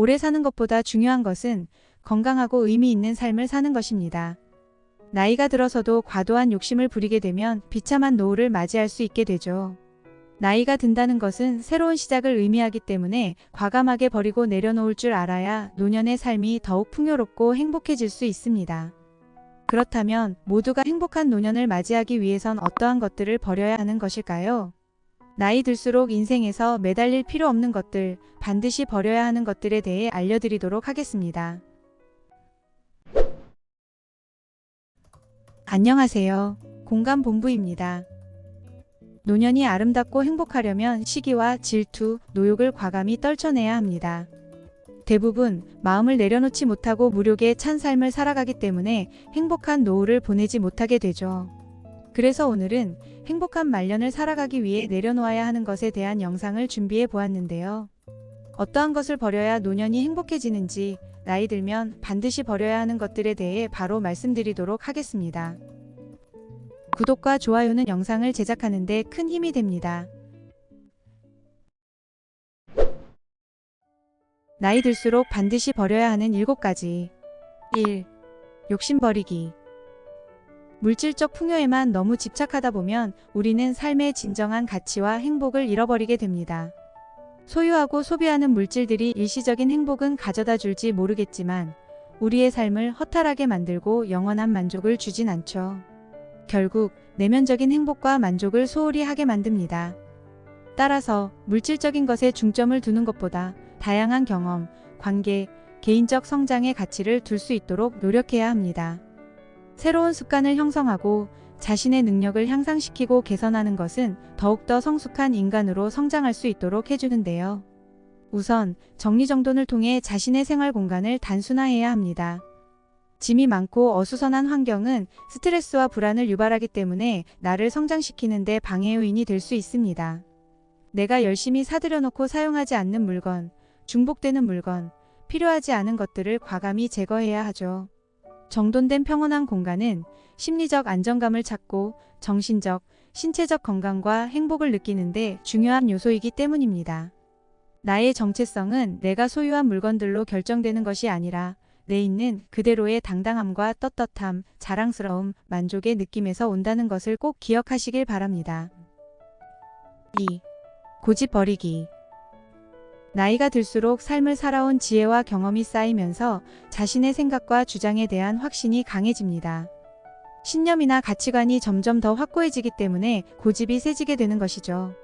오래 사는 것보다 중요한 것은 건강하고 의미 있는 삶을 사는 것입니다. 나이가 들어서도 과도한 욕심을 부리게 되면 비참한 노후를 맞이할 수 있게 되죠. 나이가 든다는 것은 새로운 시작을 의미하기 때문에 과감하게 버리고 내려놓을 줄 알아야 노년의 삶이 더욱 풍요롭고 행복해질 수 있습니다. 그렇다면 모두가 행복한 노년을 맞이하기 위해선 어떠한 것들을 버려야 하는 것일까요? 나이 들수록 인생에서 매달릴 필요 없는 것들, 반드시 버려야 하는 것들에 대해 알려드리도록 하겠습니다. 안녕하세요. 공감본부입니다. 노년이 아름답고 행복하려면 시기와 질투, 노욕을 과감히 떨쳐내야 합니다. 대부분 마음을 내려놓지 못하고 무력에 찬 삶을 살아가기 때문에 행복한 노후를 보내지 못하게 되죠. 그래서 오늘은 행복한 말년을 살아가기 위해 내려놓아야 하는 것에 대한 영상을 준비해 보았는데요. 어떠한 것을 버려야 노년이 행복해지는지 나이 들면 반드시 버려야 하는 것들에 대해 바로 말씀드리도록 하겠습니다. 구독과 좋아요는 영상을 제작하는데 큰 힘이 됩니다. 나이 들수록 반드시 버려야 하는 7가지. 1. 욕심 버리기. 물질적 풍요에만 너무 집착하다 보면 우리는 삶의 진정한 가치와 행복을 잃어버리게 됩니다. 소유하고 소비하는 물질들이 일시적인 행복은 가져다 줄지 모르겠지만 우리의 삶을 허탈하게 만들고 영원한 만족을 주진 않죠. 결국 내면적인 행복과 만족을 소홀히 하게 만듭니다. 따라서 물질적인 것에 중점을 두는 것보다 다양한 경험, 관계, 개인적 성장의 가치를 둘 수 있도록 노력해야 합니다. 새로운 습관을 형성하고 자신의 능력을 향상시키고 개선하는 것은 더욱더 성숙한 인간으로 성장할 수 있도록 해주는데요. 우선 정리정돈을 통해 자신의 생활 공간을 단순화해야 합니다. 짐이 많고 어수선한 환경은 스트레스와 불안을 유발하기 때문에 나를 성장시키는 데 방해 요인이 될 수 있습니다. 내가 열심히 사들여놓고 사용하지 않는 물건, 중복되는 물건, 필요하지 않은 것들을 과감히 제거해야 하죠. 정돈된 평온한 공간은 심리적 안정감을 찾고 정신적, 신체적 건강과 행복을 느끼는데 중요한 요소이기 때문입니다. 나의 정체성은 내가 소유한 물건들로 결정되는 것이 아니라 내 있는 그대로의 당당함과 떳떳함, 자랑스러움, 만족의 느낌에서 온다는 것을 꼭 기억하시길 바랍니다. 2. 고집 버리기. 나이가 들수록 삶을 살아온 지혜와 경험이 쌓이면서 자신의 생각과 주장에 대한 확신이 강해집니다. 신념이나 가치관이 점점 더 확고해지기 때문에 고집이 세지게 되는 것이죠.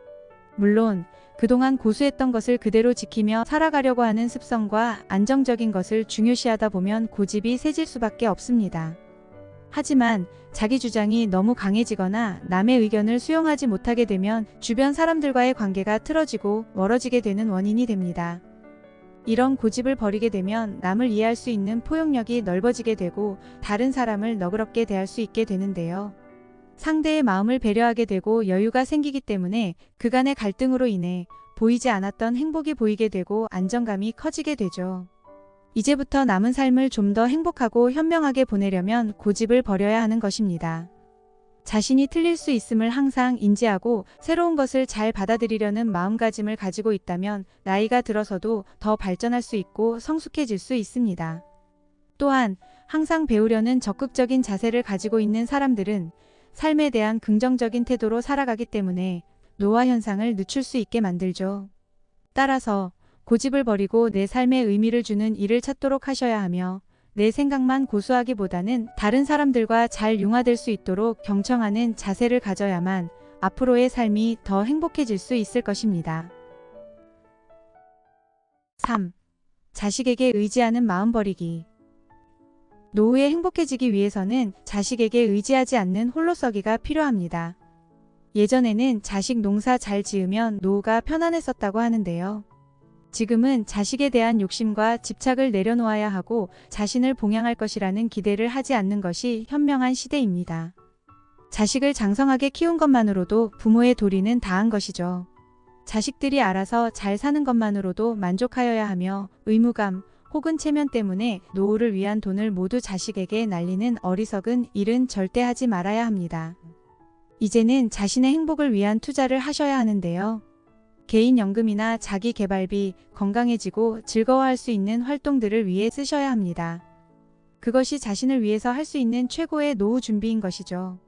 물론 그동안 고수했던 것을 그대로 지키며 살아가려고 하는 습성과 안정적인 것을 중요시하다 보면 고집이 세질 수밖에 없습니다. 하지만 자기 주장이 너무 강해지거나 남의 의견을 수용하지 못하게 되면 주변 사람들과의 관계가 틀어지고 멀어지게 되는 원인이 됩니다. 이런 고집을 버리게 되면 남을 이해할 수 있는 포용력이 넓어지게 되고 다른 사람을 너그럽게 대할 수 있게 되는데요. 상대의 마음을 배려하게 되고 여유가 생기기 때문에 그간의 갈등으로 인해 보이지 않았던 행복이 보이게 되고 안정감이 커지게 되죠. 이제부터 남은 삶을 좀 더 행복하고 현명하게 보내려면 고집을 버려야 하는 것입니다. 자신이 틀릴 수 있음을 항상 인지하고 새로운 것을 잘 받아들이려는 마음가짐을 가지고 있다면 나이가 들어서도 더 발전할 수 있고 성숙해질 수 있습니다. 또한 항상 배우려는 적극적인 자세를 가지고 있는 사람들은 삶에 대한 긍정적인 태도로 살아가기 때문에 노화 현상을 늦출 수 있게 만들죠. 따라서 고집을 버리고 내 삶에 의미를 주는 일을 찾도록 하셔야 하며 내 생각만 고수하기보다는 다른 사람들과 잘 융화될 수 있도록 경청하는 자세를 가져야만 앞으로의 삶이 더 행복해질 수 있을 것입니다. 3. 자식에게 의지하는 마음 버리기. 노후에 행복해지기 위해서는 자식에게 의지하지 않는 홀로서기가 필요합니다. 예전에는 자식 농사 잘 지으면 노후가 편안했었다고 하는데요. 지금은 자식에 대한 욕심과 집착을 내려놓아야 하고 자신을 봉양할 것이라는 기대를 하지 않는 것이 현명한 시대입니다. 자식을 장성하게 키운 것만으로도 부모의 도리는 다한 것이죠. 자식들이 알아서 잘 사는 것만으로도 만족하여야 하며 의무감 혹은 체면 때문에 노후를 위한 돈을 모두 자식에게 날리는 어리석은 일은 절대 하지 말아야 합니다. 이제는 자신의 행복을 위한 투자를 하셔야 하는데요. 개인연금이나 자기개발비, 건강해지고 즐거워할 수 있는 활동들을 위해 쓰셔야 합니다. 그것이 자신을 위해서 할 수 있는 최고의 노후 준비인 것이죠.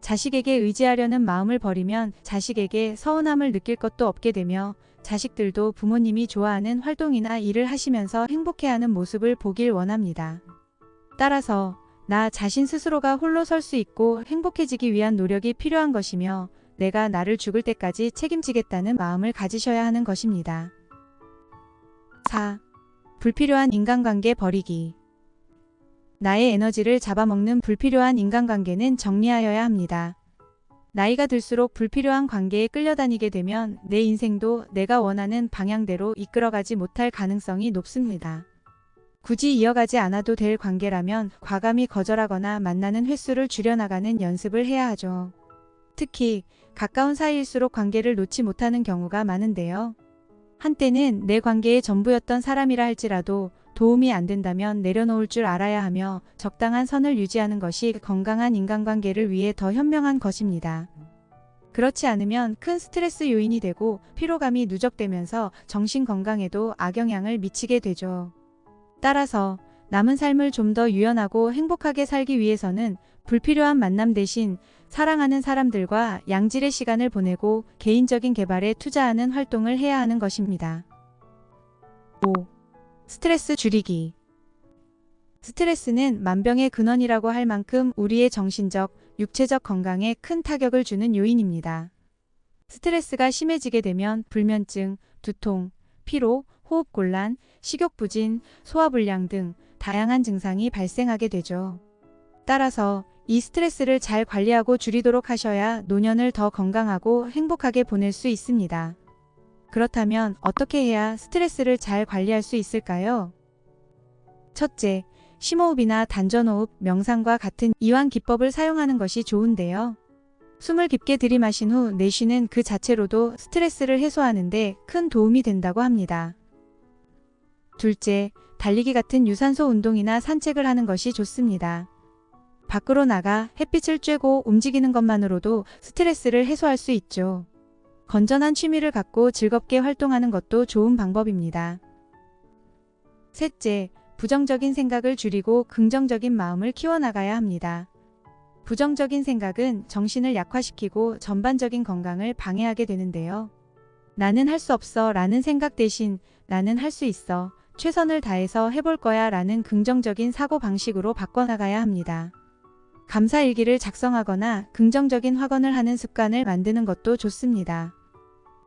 자식에게 의지하려는 마음을 버리면 자식에게 서운함을 느낄 것도 없게 되며 자식들도 부모님이 좋아하는 활동이나 일을 하시면서 행복해하는 모습을 보길 원합니다. 따라서 나 자신 스스로가 홀로 설 수 있고 행복해지기 위한 노력이 필요한 것이며 내가 나를 죽을 때까지 책임지겠다는 마음을 가지셔야 하는 것입니다. 4. 불필요한 인간관계 버리기. 나의 에너지를 잡아먹는 불필요한 인간관계는 정리하여야 합니다. 나이가 들수록 불필요한 관계에 끌려다니게 되면 내 인생도 내가 원하는 방향대로 이끌어가지 못할 가능성이 높습니다. 굳이 이어가지 않아도 될 관계라면 과감히 거절하거나 만나는 횟수를 줄여나가는 연습을 해야 하죠. 특히 가까운 사이일수록 관계를 놓지 못하는 경우가 많은데요. 한때는 내 관계의 전부였던 사람이라 할지라도 도움이 안 된다면 내려놓을 줄 알아야 하며 적당한 선을 유지하는 것이 건강한 인간관계를 위해 더 현명한 것입니다. 그렇지 않으면 큰 스트레스 요인이 되고 피로감이 누적되면서 정신 건강에도 악영향을 미치게 되죠. 따라서 남은 삶을 좀 더 유연하고 행복하게 살기 위해서는 불필요한 만남 대신 사랑하는 사람들과 양질의 시간을 보내고 개인적인 개발에 투자하는 활동을 해야 하는 것입니다. 5. 스트레스 줄이기. 스트레스는 만병의 근원이라고 할 만큼 우리의 정신적, 육체적 건강에 큰 타격을 주는 요인입니다. 스트레스가 심해지게 되면 불면증, 두통, 피로, 호흡곤란, 식욕부진, 소화불량 등 다양한 증상이 발생하게 되죠. 따라서 이 스트레스를 잘 관리하고 줄이도록 하셔야 노년을 더 건강하고 행복하게 보낼 수 있습니다. 그렇다면 어떻게 해야 스트레스를 잘 관리할 수 있을까요? 첫째, 심호흡이나 단전호흡, 명상과 같은 이완 기법을 사용하는 것이 좋은데요. 숨을 깊게 들이마신 후 내쉬는 그 자체로도 스트레스를 해소하는 데 큰 도움이 된다고 합니다. 둘째, 달리기 같은 유산소 운동이나 산책을 하는 것이 좋습니다. 밖으로 나가 햇빛을 쬐고 움직이는 것만으로도 스트레스를 해소할 수 있죠. 건전한 취미를 갖고 즐겁게 활동하는 것도 좋은 방법입니다. 셋째, 부정적인 생각을 줄이고 긍정적인 마음을 키워나가야 합니다. 부정적인 생각은 정신을 약화시키고 전반적인 건강을 방해하게 되는데요. 나는 할 수 없어 라는 생각 대신 나는 할 수 있어 최선을 다해서 해볼 거야 라는 긍정적인 사고 방식으로 바꿔나가야 합니다. 감사일기를 작성하거나 긍정적인 확언을 하는 습관을 만드는 것도 좋습니다.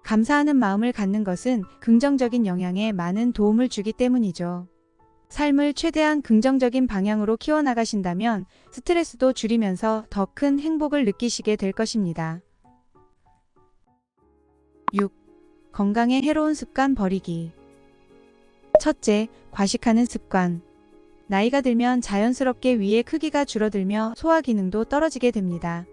감사하는 마음을 갖는 것은 긍정적인 영향에 많은 도움을 주기 때문이죠. 삶을 최대한 긍정적인 방향으로 키워나가신다면 스트레스도 줄이면서 더 큰 행복을 느끼시게 될 것입니다. 6. 건강에 해로운 습관 버리기. 첫째, 과식하는 습관. 나이가 들면 자연스럽게 위의 크기가 줄어들며 소화 기능도 떨어지게 됩니다.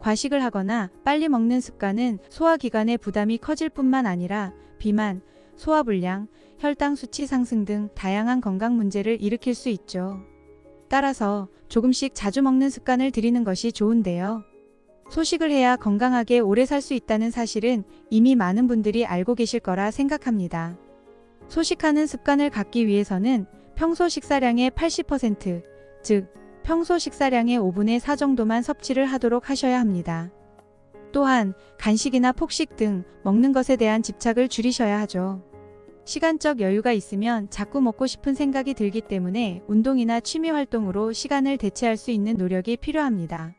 과식을 하거나 빨리 먹는 습관은 소화기관의 부담이 커질 뿐만 아니라 비만, 소화불량, 혈당 수치 상승 등 다양한 건강 문제를 일으킬 수 있죠. 따라서 조금씩 자주 먹는 습관을 들이는 것이 좋은데요. 소식을 해야 건강하게 오래 살 수 있다는 사실은 이미 많은 분들이 알고 계실 거라 생각합니다. 소식하는 습관을 갖기 위해서는 평소 식사량의 80%, 즉, 평소 식사량의 5분의 4 정도만 섭취를 하도록 하셔야 합니다. 또한 간식이나 폭식 등 먹는 것에 대한 집착을 줄이셔야 하죠. 시간적 여유가 있으면 자꾸 먹고 싶은 생각이 들기 때문에 운동이나 취미 활동으로 시간을 대체할 수 있는 노력이 필요합니다.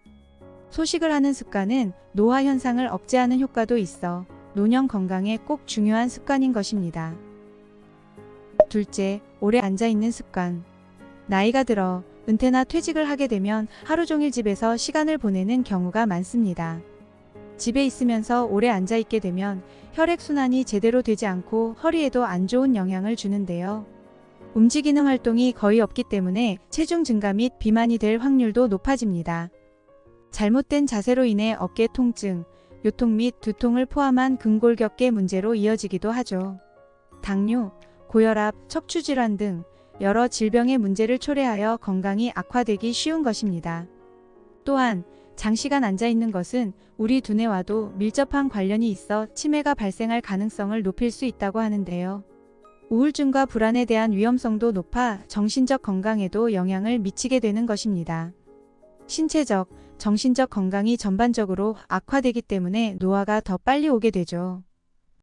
소식을 하는 습관은 노화 현상을 억제하는 효과도 있어 노년 건강에 꼭 중요한 습관인 것입니다. 둘째, 오래 앉아 있는 습관. 나이가 들어 은퇴나 퇴직을 하게 되면 하루 종일 집에서 시간을 보내는 경우가 많습니다. 집에 있으면서 오래 앉아 있게 되면 혈액순환이 제대로 되지 않고 허리에도 안 좋은 영향을 주는데요. 움직이는 활동이 거의 없기 때문에 체중 증가 및 비만이 될 확률도 높아집니다. 잘못된 자세로 인해 어깨 통증, 요통 및 두통을 포함한 근골격계 문제로 이어지기도 하죠. 당뇨, 고혈압, 척추질환 등 여러 질병의 문제를 초래하여 건강이 악화되기 쉬운 것입니다. 또한 장시간 앉아 있는 것은 우리 두뇌와도 밀접한 관련이 있어 치매가 발생할 가능성을 높일 수 있다고 하는데요. 우울증과 불안에 대한 위험성도 높아 정신적 건강에도 영향을 미치게 되는 것입니다. 신체적, 정신적 건강이 전반적으로 악화되기 때문에 노화가 더 빨리 오게 되죠.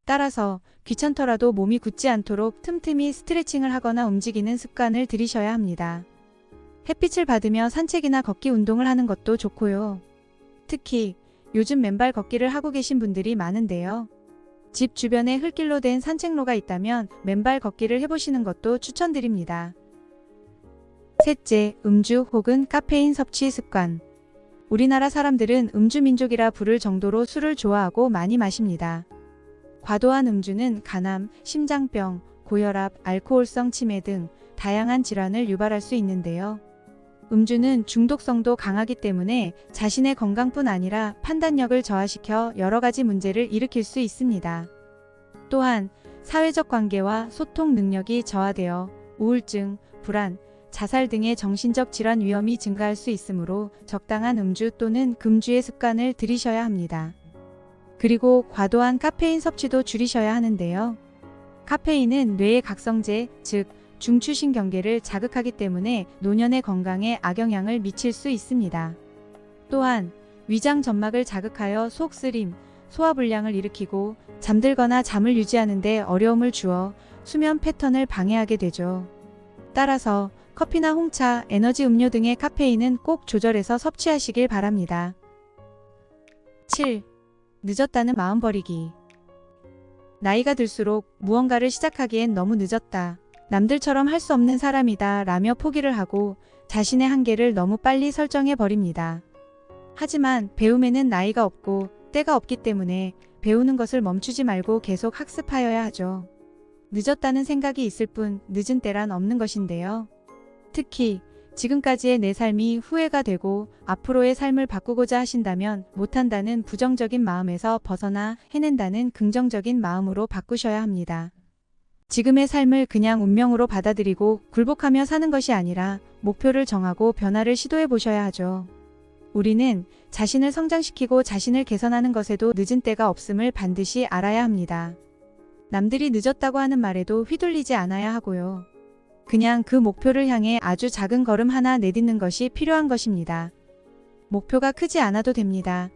따라서 귀찮더라도 몸이 굳지 않도록 틈틈이 스트레칭을 하거나 움직이는 습관을 들이셔야 합니다. 햇빛을 받으며 산책이나 걷기 운동을 하는 것도 좋고요. 특히 요즘 맨발 걷기를 하고 계신 분들이 많은데요. 집 주변에 흙길로 된 산책로가 있다면 맨발 걷기를 해보시는 것도 추천드립니다. 셋째, 음주 혹은 카페인 섭취 습관. 우리나라 사람들은 음주 민족이라 부를 정도로 술을 좋아하고 많이 마십니다. 과도한 음주는 간암, 심장병, 고혈압, 알코올성 치매 등 다양한 질환을 유발할 수 있는데요. 음주는 중독성도 강하기 때문에 자신의 건강뿐 아니라 판단력을 저하시켜 여러 가지 문제를 일으킬 수 있습니다. 또한 사회적 관계와 소통 능력이 저하되어 우울증, 불안, 자살 등의 정신적 질환 위험이 증가할 수 있으므로 적당한 음주 또는 금주의 습관을 들이셔야 합니다. 그리고 과도한 카페인 섭취도 줄이셔야 하는데요. 카페인은 뇌의 각성제, 즉 중추신경계를 자극하기 때문에 노년의 건강에 악영향을 미칠 수 있습니다. 또한 위장 점막을 자극하여 속 쓰림, 소화불량을 일으키고 잠들거나 잠을 유지하는 데 어려움을 주어 수면 패턴을 방해하게 되죠. 따라서 커피나 홍차, 에너지 음료 등의 카페인은 꼭 조절해서 섭취하시길 바랍니다. 7. 늦었다는 마음 버리기. 나이가 들수록 무언가를 시작하기엔 너무 늦었다. 남들처럼 할 수 없는 사람이다 라며 포기를 하고 자신의 한계를 너무 빨리 설정해 버립니다. 하지만 배움에는 나이가 없고 때가 없기 때문에 배우는 것을 멈추지 말고 계속 학습하여야 하죠. 늦었다는 생각이 있을 뿐 늦은 때란 없는 것인데요. 특히 지금까지의 내 삶이 후회가 되고 앞으로의 삶을 바꾸고자 하신다면 못한다는 부정적인 마음에서 벗어나 해낸다는 긍정적인 마음으로 바꾸셔야 합니다. 지금의 삶을 그냥 운명으로 받아들이고 굴복하며 사는 것이 아니라 목표를 정하고 변화를 시도해 보셔야 하죠. 우리는 자신을 성장시키고 자신을 개선하는 것에도 늦은 때가 없음을 반드시 알아야 합니다. 남들이 늦었다고 하는 말에도 휘둘리지 않아야 하고요. 그냥 그 목표를 향해 아주 작은 걸음 하나 내딛는 것이 필요한 것입니다. 목표가 크지 않아도 됩니다.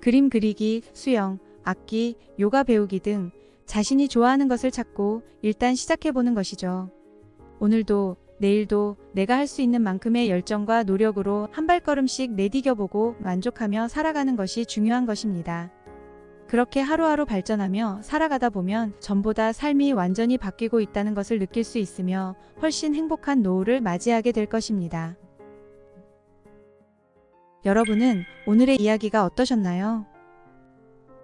그림 그리기, 수영, 악기, 요가 배우기 등 자신이 좋아하는 것을 찾고 일단 시작해보는 것이죠. 오늘도 내일도 내가 할 수 있는 만큼의 열정과 노력으로 한 발걸음씩 내디뎌보고 만족하며 살아가는 것이 중요한 것입니다. 그렇게 하루하루 발전하며 살아가다 보면 전보다 삶이 완전히 바뀌고 있다는 것을 느낄 수 있으며 훨씬 행복한 노후를 맞이하게 될 것입니다. 여러분은 오늘의 이야기가 어떠셨나요?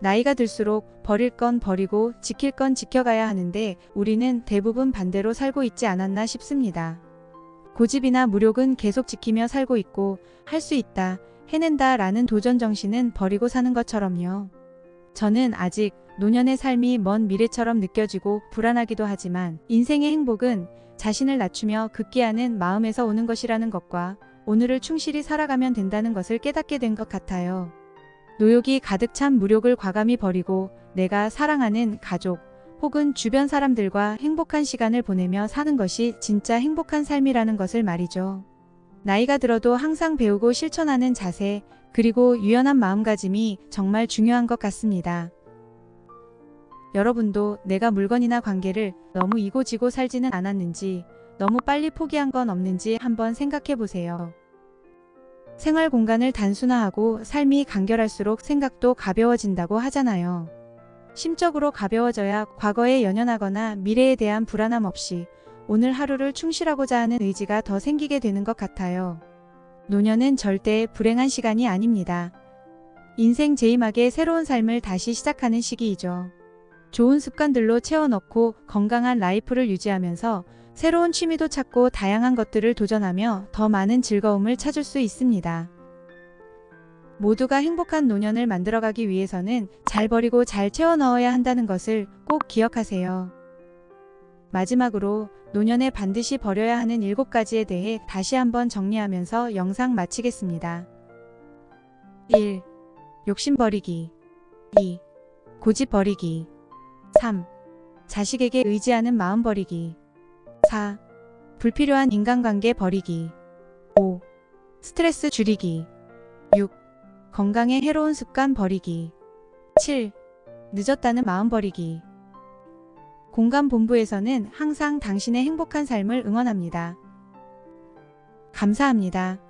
나이가 들수록 버릴 건 버리고 지킬 건 지켜가야 하는데 우리는 대부분 반대로 살고 있지 않았나 싶습니다. 고집이나 무력은 계속 지키며 살고 있고 할 수 있다, 해낸다 라는 도전 정신은 버리고 사는 것처럼요. 저는 아직 노년의 삶이 먼 미래처럼 느껴지고 불안하기도 하지만 인생의 행복은 자신을 낮추며 극기하는 마음에서 오는 것이라는 것과 오늘을 충실히 살아가면 된다는 것을 깨닫게 된 것 같아요. 노욕이 가득 찬 무력을 과감히 버리고 내가 사랑하는 가족 혹은 주변 사람들과 행복한 시간을 보내며 사는 것이 진짜 행복한 삶이라는 것을 말이죠. 나이가 들어도 항상 배우고 실천하는 자세, 그리고 유연한 마음가짐이 정말 중요한 것 같습니다. 여러분도 내가 물건이나 관계를 너무 이고지고 살지는 않았는지, 너무 빨리 포기한 건 없는지 한번 생각해 보세요. 생활 공간을 단순화하고 삶이 간결할수록 생각도 가벼워진다고 하잖아요. 심적으로 가벼워져야 과거에 연연하거나 미래에 대한 불안함 없이 오늘 하루를 충실하고자 하는 의지가 더 생기게 되는 것 같아요. 노년은 절대 불행한 시간이 아닙니다. 인생 제이막의 새로운 삶을 다시 시작하는 시기이죠. 좋은 습관들로 채워넣고 건강한 라이프를 유지하면서 새로운 취미도 찾고 다양한 것들을 도전하며 더 많은 즐거움을 찾을 수 있습니다. 모두가 행복한 노년을 만들어가기 위해서는 잘 버리고 잘 채워 넣어야 한다는 것을 꼭 기억하세요. 마지막으로 노년에 반드시 버려야 하는 7가지에 대해 다시 한번 정리하면서 영상 마치겠습니다. 1. 욕심 버리기 2. 고집 버리기 3. 자식에게 의지하는 마음 버리기 4. 불필요한 인간관계 버리기 5. 스트레스 줄이기 6. 건강에 해로운 습관 버리기 7. 늦었다는 마음 버리기 공감본부에서는 항상 당신의 행복한 삶을 응원합니다. 감사합니다.